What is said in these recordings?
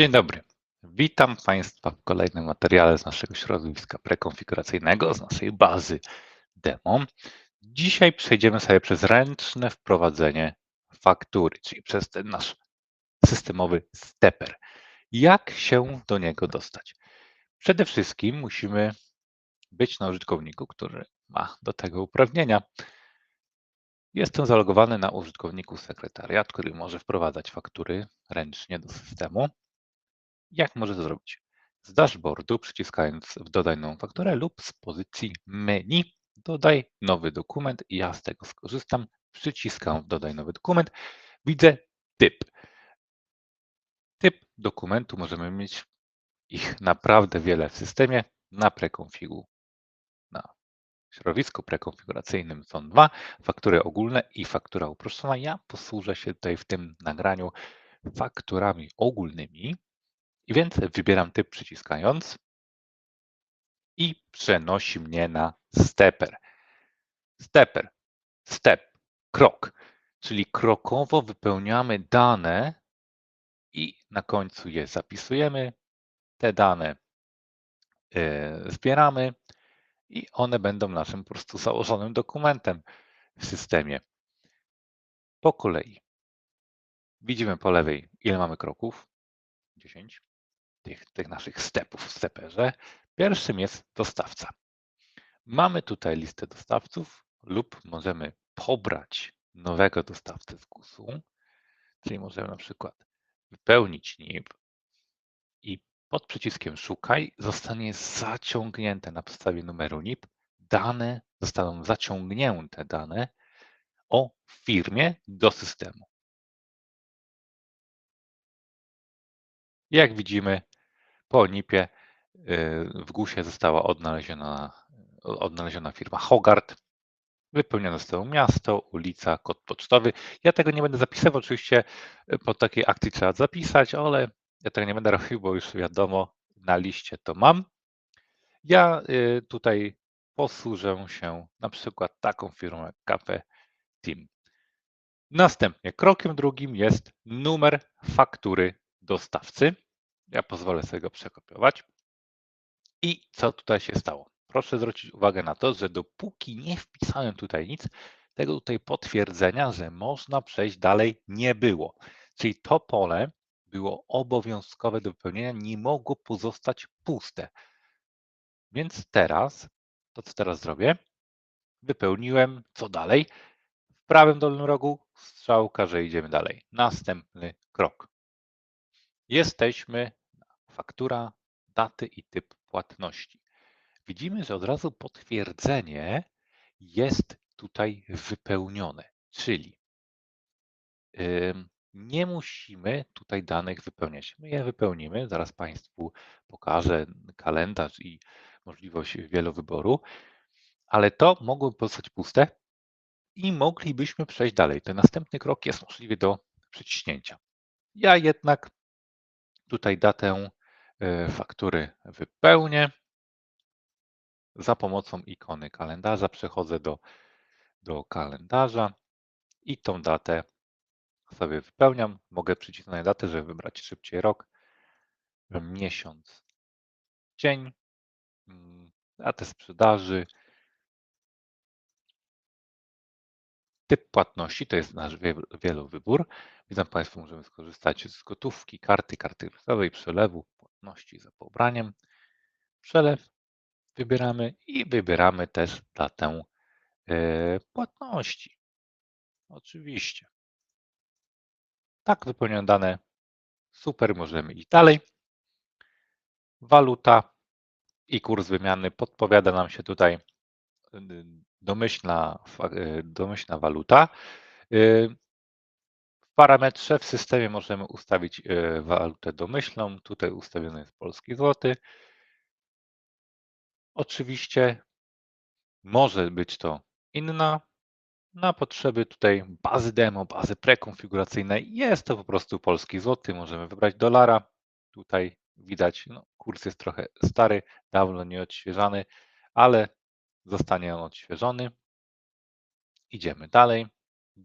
Dzień dobry. Witam Państwa w kolejnym materiale z naszego środowiska prekonfiguracyjnego, z naszej bazy demo. Dzisiaj przejdziemy sobie przez ręczne wprowadzenie faktury, czyli przez ten nasz systemowy stepper. Jak się do niego dostać? Przede wszystkim musimy być na użytkowniku, który ma do tego uprawnienia. Jestem zalogowany na użytkowniku sekretariat, który może wprowadzać faktury ręcznie do systemu. Jak może to zrobić? Z dashboardu przyciskając w dodaj nową fakturę lub z pozycji menu dodaj nowy dokument ja z tego skorzystam. Przyciskam w dodaj nowy dokument. Widzę typ. Typ dokumentu możemy mieć ich naprawdę wiele w systemie na prekonfigu. Na środowisku prekonfiguracyjnym są dwa, faktury ogólne i faktura uproszczona. Ja posłużę się tutaj w tym nagraniu fakturami ogólnymi. Więc wybieram typ przyciskając i przenosi mnie na stepper. Stepper, step, krok, czyli krokowo wypełniamy dane i na końcu je zapisujemy. Te dane yy, zbieramy i one będą naszym po prostu założonym dokumentem w systemie. Po kolei. Widzimy po lewej, ile mamy kroków. 10 tych, tych naszych stepów w steperze. Pierwszym jest dostawca. Mamy tutaj listę dostawców lub możemy pobrać nowego dostawcę z GUS-u, czyli możemy na przykład wypełnić NIP i pod przyciskiem szukaj zostanie zaciągnięte na podstawie numeru NIP dane, zostaną zaciągnięte dane o firmie do systemu. Jak widzimy, po NIP-ie y, w GUS-ie została odnaleziona, odnaleziona firma Hogart. Wypełnione zostało miasto, ulica, kod pocztowy. Ja tego nie będę zapisywał, oczywiście y, po takiej akcji trzeba zapisać, ale ja tego nie będę robił, bo już wiadomo, na liście to mam. Ja y, tutaj posłużę się na przykład taką firmą Cafe Team. Następnie krokiem drugim jest numer faktury dostawcy. Ja pozwolę sobie go przekopiować. I co tutaj się stało? Proszę zwrócić uwagę na to, że dopóki nie wpisałem tutaj nic, tego tutaj potwierdzenia, że można przejść dalej nie było. Czyli to pole było obowiązkowe do wypełnienia, nie mogło pozostać puste. Więc teraz, to co teraz zrobię, wypełniłem, co dalej? W prawym dolnym rogu strzałka, że idziemy dalej. Następny krok. Jesteśmy faktura, daty i typ płatności. Widzimy, że od razu potwierdzenie jest tutaj wypełnione, czyli nie musimy tutaj danych wypełniać. My je wypełnimy, zaraz Państwu pokażę kalendarz i możliwość wielowyboru, ale to mogłoby pozostać puste i moglibyśmy przejść dalej. Ten następny krok jest możliwy do przyciśnięcia. Ja jednak tutaj datę faktury wypełnię. Za pomocą ikony kalendarza przechodzę do, do kalendarza i tą datę sobie wypełniam. Mogę przycisnąć datę, żeby wybrać szybciej rok, miesiąc, dzień, mm, datę sprzedaży, typ płatności, to jest nasz wielowybór. Widzę Państwo, możemy skorzystać z gotówki, karty, karty kredytowej, przelewu, płatności za pobraniem. Przelew wybieramy i wybieramy też datę e, płatności. Oczywiście. Tak wypełnione dane. Super, możemy iść dalej. Waluta i kurs wymiany podpowiada nam się tutaj y, domyślna, y, domyślna waluta. Parametrze w systemie możemy ustawić e, walutę domyślną. Tutaj ustawiony jest polski złoty. Oczywiście może być to inna. Na potrzeby tutaj bazy demo, bazy prekonfiguracyjnej jest to po prostu polski złoty. Możemy wybrać dolara. Tutaj widać, no, kurs jest trochę stary, dawno nie odświeżany, ale zostanie on odświeżony. Idziemy dalej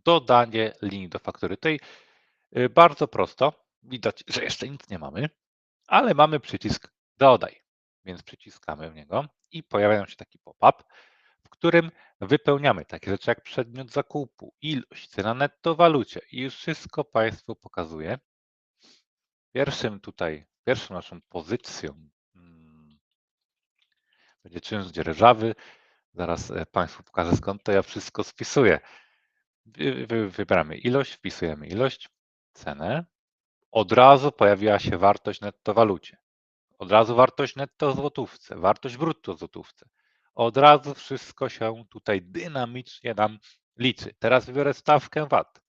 dodanie linii do faktury. Tutaj y, bardzo prosto, widać, że jeszcze nic nie mamy. ale mamy przycisk dodaj, więc przyciskamy w niego i pojawia się taki pop-up, w którym wypełniamy takie rzeczy jak przedmiot zakupu, ilość, cena netto walucie i już wszystko Państwu pokazuje. Pierwszym tutaj, pierwszą naszą pozycją mm, będzie czynsz dzierżawy. Zaraz e, Państwu pokażę skąd to ja wszystko spisuję. Wy, wy, wybieramy ilość, wpisujemy ilość, cenę. Od razu pojawiła się wartość netto walucie. Od razu wartość netto złotówce, wartość brutto złotówce. Od razu wszystko się tutaj dynamicznie nam liczy. Teraz wybiorę stawkę VAT.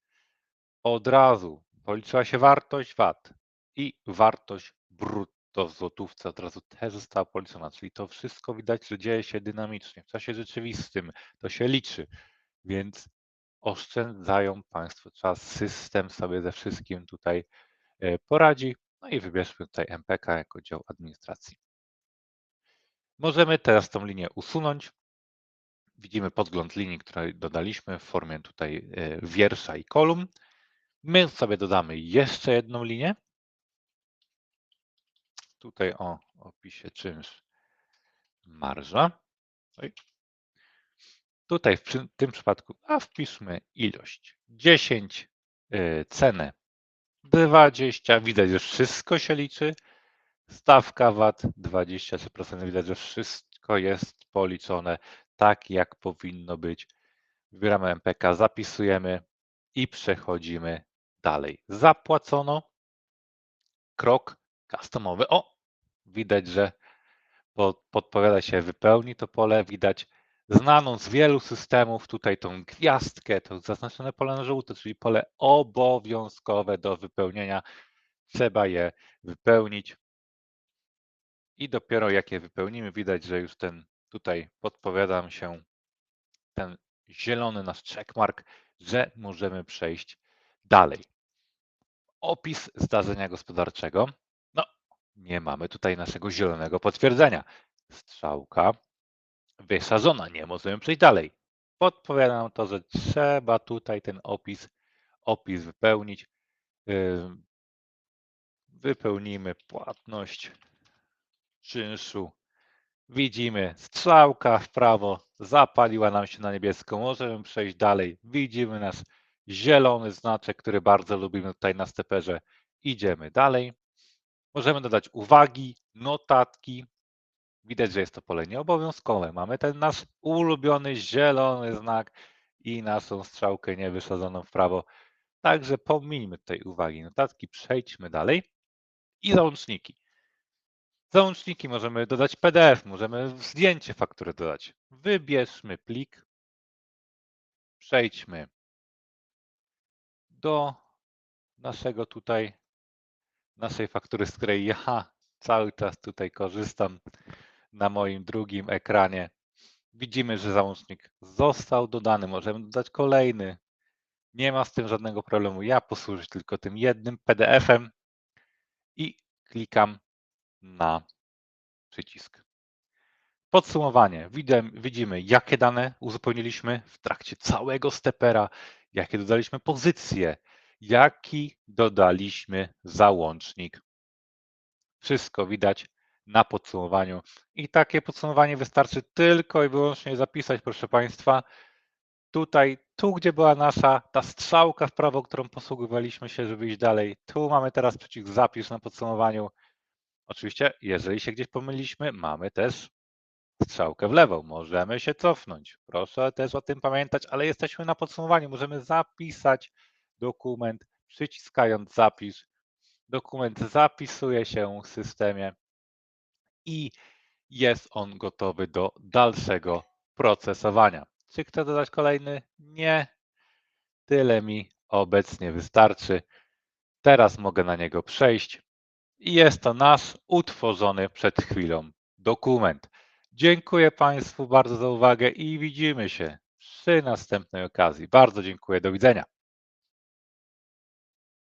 Od razu policzyła się wartość VAT i wartość brutto w złotówce od razu też została policzona. Czyli to wszystko widać, że dzieje się dynamicznie. W czasie rzeczywistym to się liczy, więc oszczędzają Państwo czas. System sobie ze wszystkim tutaj e, poradzi. No i wybierzmy tutaj MPK jako dział administracji. Możemy teraz tą linię usunąć. Widzimy podgląd linii, której dodaliśmy w formie tutaj e, wiersza i kolumn. My sobie dodamy jeszcze jedną linię. Tutaj o opisie czynsz marża. Oj. Tutaj w tym przypadku, a wpiszmy ilość 10, e, cenę 20. Widać, że wszystko się liczy. Stawka VAT 23%. Widać, że wszystko jest policzone tak, jak powinno być. Wybieramy MPK, zapisujemy i przechodzimy dalej. Zapłacono. Krok customowy. O, widać, że podpowiada się wypełni to pole. Widać znaną z wielu systemów tutaj tą gwiazdkę, to zaznaczone pole na żółto, czyli pole obowiązkowe do wypełnienia. Trzeba je wypełnić i dopiero jak je wypełnimy, widać, że już ten tutaj podpowiadam się ten zielony nasz checkmark, że możemy przejść dalej. Opis zdarzenia gospodarczego. No, nie mamy tutaj naszego zielonego potwierdzenia. Strzałka wysadzona, nie możemy przejść dalej. Podpowiada nam to, że trzeba tutaj ten opis, opis wypełnić. Wypełnimy płatność czynszu. Widzimy strzałka w prawo, zapaliła nam się na niebiesko. Możemy przejść dalej. Widzimy nasz zielony znaczek, który bardzo lubimy tutaj na steperze. Idziemy dalej. Możemy dodać uwagi, notatki. Widać, że jest to pole nieobowiązkowe. Mamy ten nasz ulubiony zielony znak i naszą strzałkę niewyssadzoną w prawo. Także pomińmy tutaj uwagi, notatki, przejdźmy dalej. I załączniki. Załączniki możemy dodać PDF, możemy zdjęcie faktury dodać. Wybierzmy plik. Przejdźmy do naszego tutaj, naszej faktury, z której ja cały czas tutaj korzystam na moim drugim ekranie. Widzimy, że załącznik został dodany. Możemy dodać kolejny. Nie ma z tym żadnego problemu. Ja posłużę tylko tym jednym PDF-em i klikam na przycisk. Podsumowanie. Widzimy, jakie dane uzupełniliśmy w trakcie całego stepera, jakie dodaliśmy pozycje, jaki dodaliśmy załącznik. Wszystko widać na podsumowaniu. I takie podsumowanie wystarczy tylko i wyłącznie zapisać, proszę Państwa, tutaj, tu gdzie była nasza ta strzałka w prawo, którą posługiwaliśmy się, żeby iść dalej. Tu mamy teraz przycisk zapisz na podsumowaniu. Oczywiście, jeżeli się gdzieś pomyliliśmy, mamy też strzałkę w lewo. Możemy się cofnąć. Proszę też o tym pamiętać, ale jesteśmy na podsumowaniu. Możemy zapisać dokument, przyciskając zapisz. Dokument zapisuje się w systemie i jest on gotowy do dalszego procesowania. Czy chcę dodać kolejny? Nie. Tyle mi obecnie wystarczy. Teraz mogę na niego przejść i jest to nasz utworzony przed chwilą dokument. Dziękuję Państwu bardzo za uwagę i widzimy się przy następnej okazji. Bardzo dziękuję. Do widzenia.